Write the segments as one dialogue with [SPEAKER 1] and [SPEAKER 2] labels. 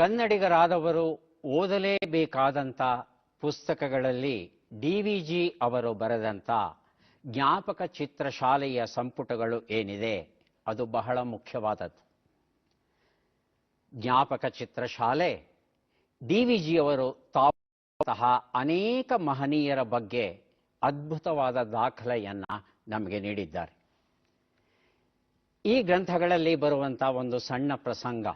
[SPEAKER 1] ಕನ್ನಡಿಗರಾದವರು ಓದಲೇಬೇಕಾದಂಥ ಪುಸ್ತಕಗಳಲ್ಲಿ D V G ಅವರು ಬರೆದಂಥ ಜ್ಞಾಪಕ ಚಿತ್ರಶಾಲೆಯ ಸಂಪುಟಗಳು ಏನಿದೆ, ಅದು ಬಹಳ ಮುಖ್ಯವಾದದ್ದು. ಜ್ಞಾಪಕ ಚಿತ್ರಶಾಲೆ, ಡಿ ವಿ ಜಿಯವರು ತಾವು ಸಹ ಅನೇಕ ಮಹನೀಯರ ಬಗ್ಗೆ ಅದ್ಭುತವಾದ ದಾಖಲೆಯನ್ನ ನಮಗೆ ನೀಡಿದ್ದಾರೆ. ಈ ಗ್ರಂಥಗಳಲ್ಲಿ ಬರುವಂಥ ಒಂದು ಸಣ್ಣ ಪ್ರಸಂಗ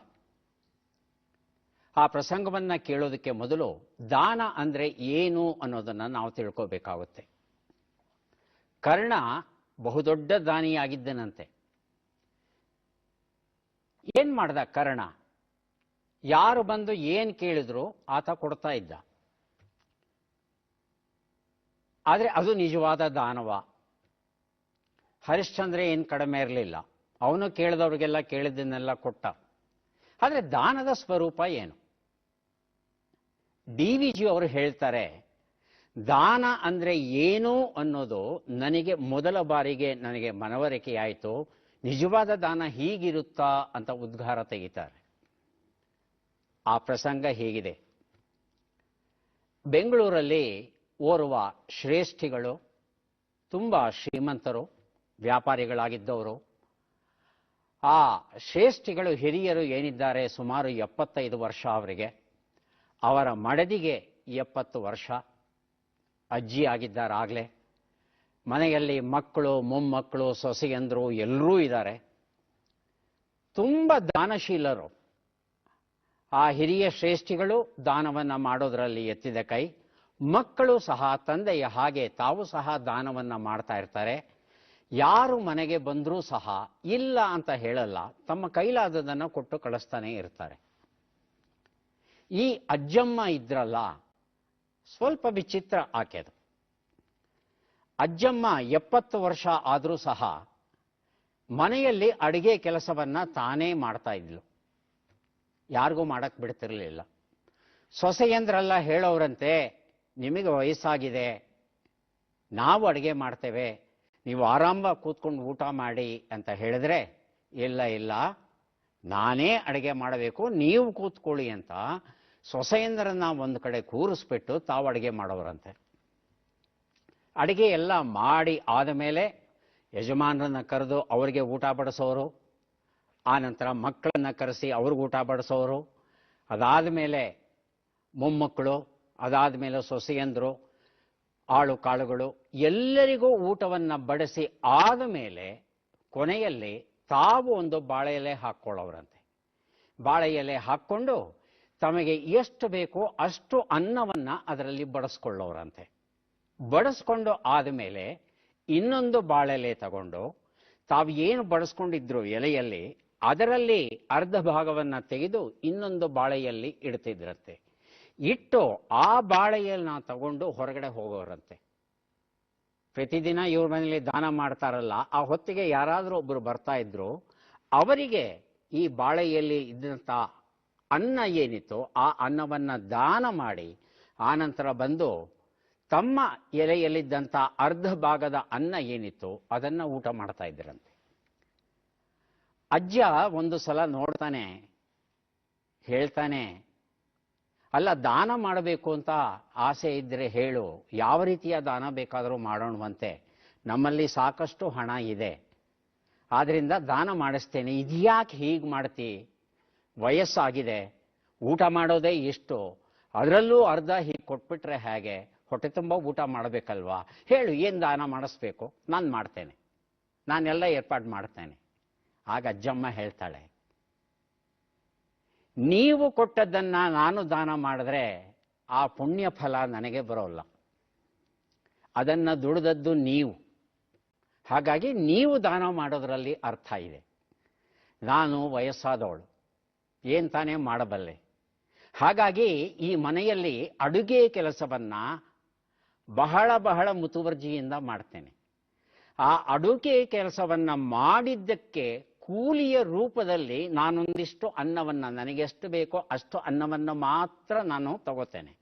[SPEAKER 1] ಆ ಪ್ರಸಂಗವನ್ನ ಕೇಳೋದಕ್ಕೆ ಮೊದಲು ದಾನ ಅಂದ್ರೆ ಏನು ಅನ್ನೋದನ್ನ ನಾವು ತಿಳ್ಕೋಬೇಕಾಗುತ್ತೆ. ಕರ್ಣ ಬಹುದೊಡ್ಡ ದಾನಿಯಾಗಿದ್ದನಂತೆ. ಏನ್ ಮಾಡ್ದ ಕರ್ಣ? ಯಾರು ಬಂದು ಏನ್ ಕೇಳಿದ್ರು ಆತ ಕೊಡ್ತಾ ಇದ್ದ. ಆದ್ರೆ ಅದು ನಿಜವಾದ ದಾನವ. ಹರಿಶ್ಚಂದ್ರ ಏನ್ ಕಡಿಮೆ ಇರಲಿಲ್ಲ. ಅವನು ಕೇಳಿದವ್ರಿಗೆಲ್ಲ ಕೇಳಿದ್ದನ್ನೆಲ್ಲ ಕೊಟ್ಟ. ಆದ್ರೆ ದಾನದ ಸ್ವರೂಪ ಏನು? ಡಿ ವಿ ಜಿ ಅವರು ಹೇಳ್ತಾರೆ, ದಾನ ಅಂದರೆ ಏನು ಅನ್ನೋದು ನನಗೆ ಮೊದಲ ಬಾರಿಗೆ ನನಗೆ ಮನವರಿಕೆಯಾಯಿತು. ನಿಜವಾದ ದಾನ ಹೀಗಿರುತ್ತಾ ಅಂತ ಉದ್ಗಾರ ತೆಗಿತಾರೆ. ಆ ಪ್ರಸಂಗ ಹೀಗಿದೆ. ಬೆಂಗಳೂರಲ್ಲಿ ಓರ್ವ ಶ್ರೇಷ್ಠಿಗಳು, ತುಂಬ ಶ್ರೀಮಂತರು, ವ್ಯಾಪಾರಿಗಳಾಗಿದ್ದವರು. ಆ ಶ್ರೇಷ್ಠಿಗಳು ಹಿರಿಯರು ಏನಿದ್ದಾರೆ, ಸುಮಾರು ಎಪ್ಪತ್ತೈದು ವರ್ಷ ಅವರಿಗೆ. ಅವರ ಮಡದಿಗೆ ಎಪ್ಪತ್ತು ವರ್ಷ. ಅಜ್ಜಿ ಆಗಿದ್ದಾರಾಗಲೇ. ಮನೆಯಲ್ಲಿ ಮಕ್ಕಳು, ಮೊಮ್ಮಕ್ಕಳು, ಸೊಸೆಯಂದರು ಎಲ್ಲರೂ ಇದ್ದಾರೆ. ತುಂಬ ದಾನಶೀಲರು. ಆ ಹಿರಿಯ ಶ್ರೇಷ್ಠಿಗಳು ದಾನವನ್ನು ಮಾಡೋದರಲ್ಲಿ ಎತ್ತಿದ ಕೈ. ಮಕ್ಕಳು ಸಹ, ತಂದೆಯ ಹಾಗೆ ತಾವು ಸಹ ದಾನವನ್ನು ಮಾಡ್ತಾ ಇರ್ತಾರೆ. ಯಾರು ಮನೆಗೆ ಬಂದರೂ ಸಹ ಇಲ್ಲ ಅಂತ ಹೇಳಲ್ಲ. ತಮ್ಮ ಕೈಲಾದದನ್ನು ಕೊಟ್ಟು ಕಳಿಸ್ತಾನೆ ಇರ್ತಾರೆ. ಈ ಅಜ್ಜಮ್ಮ ಇದ್ರಲ್ಲ, ಸ್ವಲ್ಪ ವಿಚಿತ್ರ ಆಕೆದು ಅಜ್ಜಮ್ಮ ಎಪ್ಪತ್ತು ವರ್ಷ ಆದರೂ ಸಹ ಮನೆಯಲ್ಲಿ ಅಡುಗೆ ಕೆಲಸವನ್ನ ತಾನೇ ಮಾಡ್ತಾ ಇದ್ಲು. ಯಾರಿಗೂ ಮಾಡಕ್ಕೆ ಬಿಡ್ತಿರ್ಲಿಲ್ಲ. ಸೊಸೆಯಂದ್ರೆಲ್ಲ ಹೇಳೋರಂತೆ ನಿಮಗೆ ವಯಸ್ಸಾಗಿದೆ, ನಾವು ಅಡುಗೆ ಮಾಡ್ತೇವೆ, ನೀವು ಆರಾಮ ಕೂತ್ಕೊಂಡು ಊಟ ಮಾಡಿ ಅಂತ ಹೇಳಿದ್ರೆ, ಇಲ್ಲ ಇಲ್ಲ ನಾನೇ ಅಡುಗೆ ಮಾಡಬೇಕು, ನೀವು ಕೂತ್ಕೊಳ್ಳಿ ಅಂತ ಸೊಸೆಯಂದ್ರನ್ನ ಒಂದು ಕಡೆ ಕೂರಿಸ್ಬಿಟ್ಟು ತಾವು ಅಡುಗೆ ಮಾಡೋರಂತೆ. ಅಡುಗೆ ಎಲ್ಲ ಮಾಡಿ ಆದ ಮೇಲೆ ಯಜಮಾನರನ್ನ ಕರೆದು ಅವರಿಗೆ ಊಟ ಬಡಿಸೋರು, ಆ ನಂತರ ಮಕ್ಕಳನ್ನ ಕರೆಸಿ ಅವ್ರಿಗೆ ಊಟ ಬಡಿಸೋರು, ಅದಾದ ಮೇಲೆ ಮೊಮ್ಮಕ್ಕಳು, ಅದಾದ ಮೇಲೆ ಸೊಸೆಯಂದರು, ಆಳು ಕಾಳುಗಳು, ಎಲ್ಲರಿಗೂ ಊಟವನ್ನು ಬಡಿಸಿ ಆದ ಮೇಲೆ ಕೊನೆಯಲ್ಲಿ ತಾವು ಒಂದು ಬಾಳೆ ಎಲೆ ಹಾಕ್ಕೊಳ್ಳೋರಂತೆ ಬಾಳೆ ಎಲೆ ಹಾಕ್ಕೊಂಡು ತಮಗೆ ಎಷ್ಟು ಬೇಕೋ ಅಷ್ಟು ಅನ್ನವನ್ನ ಅದರಲ್ಲಿ ಬಡಿಸ್ಕೊಳ್ಳೋರಂತೆ ಬಡಿಸ್ಕೊಂಡು ಆದಮೇಲೆ ಇನ್ನೊಂದು ಬಾಳೆಲೆ ತಗೊಂಡು ತಾವು ಏನು ಬಡಿಸ್ಕೊಂಡಿದ್ರು ಎಲೆಯಲ್ಲಿ ಅದರಲ್ಲಿ ಅರ್ಧ ಭಾಗವನ್ನ ತೆಗೆದು ಇನ್ನೊಂದು ಬಾಳೆಯಲ್ಲಿ ಇಡ್ತಿದ್ರಂತೆ. ಇಟ್ಟು ಆ ಬಾಳೆಯನ್ನ ತಗೊಂಡು ಹೊರಗಡೆ ಹೋಗೋರಂತೆ. ಪ್ರತಿದಿನ ಇವ್ರ ಮನೆಯಲ್ಲಿ ದಾನ ಮಾಡ್ತಾರಲ್ಲ, ಆ ಹೊತ್ತಿಗೆ ಯಾರಾದರೂ ಒಬ್ಬರು ಬರ್ತಾ ಇದ್ರು, ಅವರಿಗೆ ಈ ಬಾಳೆಯಲ್ಲಿ ಇದ್ದಂಥ ಅನ್ನ ಏನಿತ್ತು ಆ ಅನ್ನವನ್ನು ದಾನ ಮಾಡಿ ಆನಂತರ ಬಂದು ತಮ್ಮ ಎಲೆಯಲ್ಲಿದ್ದಂಥ ಅರ್ಧ ಭಾಗದ ಅನ್ನ ಏನಿತ್ತು ಅದನ್ನು ಊಟ ಮಾಡ್ತಾ ಇದ್ರಂತೆ. ಅಜ್ಜ ಒಂದು ಸಲ ನೋಡ್ತಾನೆ, ಹೇಳ್ತಾನೆ ಅಲ್ಲ, ದಾನ ಮಾಡಬೇಕು ಅಂತ ಆಸೆ ಇದ್ದರೆ ಹೇಳು. ಯಾವ ರೀತಿಯ ದಾನ ಬೇಕಾದರೂ ಮಾಡೋಣವಂತೆ. ನಮ್ಮಲ್ಲಿ ಸಾಕಷ್ಟು ಹಣ ಇದೆ. ಆದ್ದರಿಂದ ದಾನ ಮಾಡಿಸ್ತೇನೆ. ಇದ್ಯಾಕೆ ಹೀಗೆ ಮಾಡ್ತಿ? ವಯಸ್ಸಾಗಿದೆ. ಊಟ ಮಾಡೋದೇ ಇಷ್ಟು. ಅದರಲ್ಲೂ ಅರ್ಧ ಹೀಗೆ ಕೊಟ್ಬಿಟ್ರೆ ಹೇಗೆ? ಹೊಟ್ಟೆ ತುಂಬ ಊಟ ಮಾಡಬೇಕಲ್ವಾ? ಹೇಳು, ಏನು ದಾನ ಮಾಡಿಸ್ಬೇಕು? ನಾನು ಮಾಡ್ತೇನೆ. ನಾನೆಲ್ಲ ಏರ್ಪಾಡು ಮಾಡ್ತೇನೆ. ಆಗ ಅಜ್ಜಮ್ಮ ಹೇಳ್ತಾಳೆ ನೀವು ಕೊಟ್ಟದ್ದನ್ನು ನಾನು ದಾನ ಮಾಡಿದ್ರೆ ಆ ಪುಣ್ಯ ಫಲ ನನಗೆ ಬರೋಲ್ಲ. ಅದನ್ನು ದುಡಿದದ್ದು ನೀವು. ಹಾಗಾಗಿ ನೀವು ದಾನ ಮಾಡೋದರಲ್ಲಿ ಅರ್ಥ ಇದೆ. ನಾನು ವಯಸ್ಸಾದವಳು. ಏನು ತಾನೇ ಮಾಡಬಲ್ಲೆ. ಹಾಗಾಗಿ ಈ ಮನೆಯಲ್ಲಿ ಅಡುಗೆ ಕೆಲಸವನ್ನು ಬಹಳ ಬಹಳ ಮುತುವರ್ಜಿಯಿಂದ ಮಾಡ್ತೇನೆ. ಆ ಅಡುಗೆ ಕೆಲಸವನ್ನು ಮಾಡಿದ್ದಕ್ಕೆ ಕೂಲಿಯ ರೂಪದಲ್ಲಿ ನಾನೊಂದಿಷ್ಟು ಅನ್ನವನ್ನು ನನಗೆಷ್ಟು ಬೇಕೋ ಅಷ್ಟು ಅನ್ನವನ್ನು ಮಾತ್ರ ನಾನು ತಗೋತೇನೆ.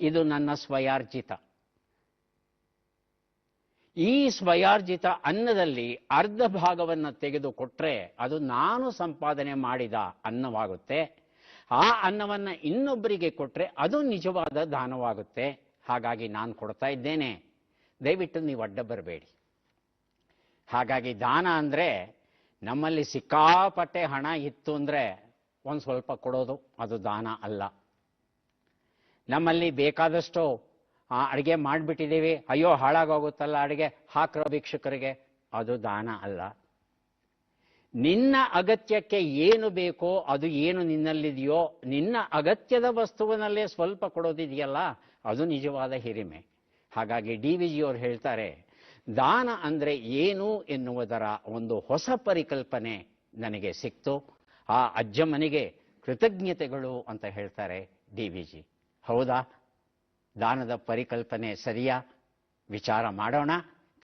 [SPEAKER 1] ಇದು ನನ್ನ ಸ್ವಯಾರ್ಜಿತ. ಈ ಸ್ವಯಾರ್ಜಿತ ಅನ್ನದಲ್ಲಿ ಅರ್ಧ ಭಾಗವನ್ನು ತೆಗೆದುಕೊಟ್ರೆ ಅದು ನಾನು ಸಂಪಾದನೆ ಮಾಡಿದ ಅನ್ನವಾಗುತ್ತೆ. ಆ ಅನ್ನವನ್ನು ಇನ್ನೊಬ್ಬರಿಗೆ ಕೊಟ್ಟರೆ ಅದು ನಿಜವಾದ ದಾನವಾಗುತ್ತೆ. ಹಾಗಾಗಿ ನಾನು ಕೊಡ್ತಾ ಇದ್ದೇನೆ. ದಯವಿಟ್ಟು ನೀವು ಅಡ್ಡ ಬರಬೇಡಿ. ಹಾಗಾಗಿ ದಾನ ಅಂದ್ರೆ ನಮ್ಮಲ್ಲಿ ಸಿಕ್ಕಾಪಟ್ಟೆ ಹಣ ಇತ್ತು ಅಂದ್ರೆ ಒಂದು ಸ್ವಲ್ಪ ಕೊಡೋದು, ಅದು ದಾನ ಅಲ್ಲ. ನಮ್ಮಲ್ಲಿ ಬೇಕಾದಷ್ಟು ಅಡುಗೆ ಮಾಡಿಬಿಟ್ಟಿದ್ದೀವಿ, ಅಯ್ಯೋ, ಹಾಳಾಗೋಗುತ್ತಲ್ಲ, ಅಡಿಗೆ ಹಾಕ್ರೋ ಭಿಕ್ಷುಕರಿಗೆ, ಅದು ದಾನ ಅಲ್ಲ. ನಿನ್ನ ಅಗತ್ಯಕ್ಕೆ ಏನು ಬೇಕೋ, ಅದು ಏನು ನಿನ್ನಲ್ಲಿದೆಯೋ, ನಿನ್ನ ಅಗತ್ಯದ ವಸ್ತುವಿನಲ್ಲೇ ಸ್ವಲ್ಪ ಕೊಡೋದಿದೆಯಲ್ಲ, ಅದು ನಿಜವಾದ ಹಿರಿಮೆ. ಹಾಗಾಗಿ ಡಿ ವಿ ಜಿಯವರು ಹೇಳ್ತಾರೆ ದಾನ ಅಂದರೆ ಏನು ಎನ್ನುವುದರ ಒಂದು ಹೊಸ ಪರಿಕಲ್ಪನೆ ನನಗೆ ಸಿಕ್ತು. ಆ ಅಜ್ಜಮ್ಮನಿಗೆ ಕೃತಜ್ಞತೆಗಳು ಅಂತ ಹೇಳ್ತಾರೆ ಡಿ ವಿ ಜಿ. ಹೌದಾ? ದಾನದ ಪರಿಕಲ್ಪನೆ ಸರಿಯಾ? ವಿಚಾರ ಮಾಡೋಣ.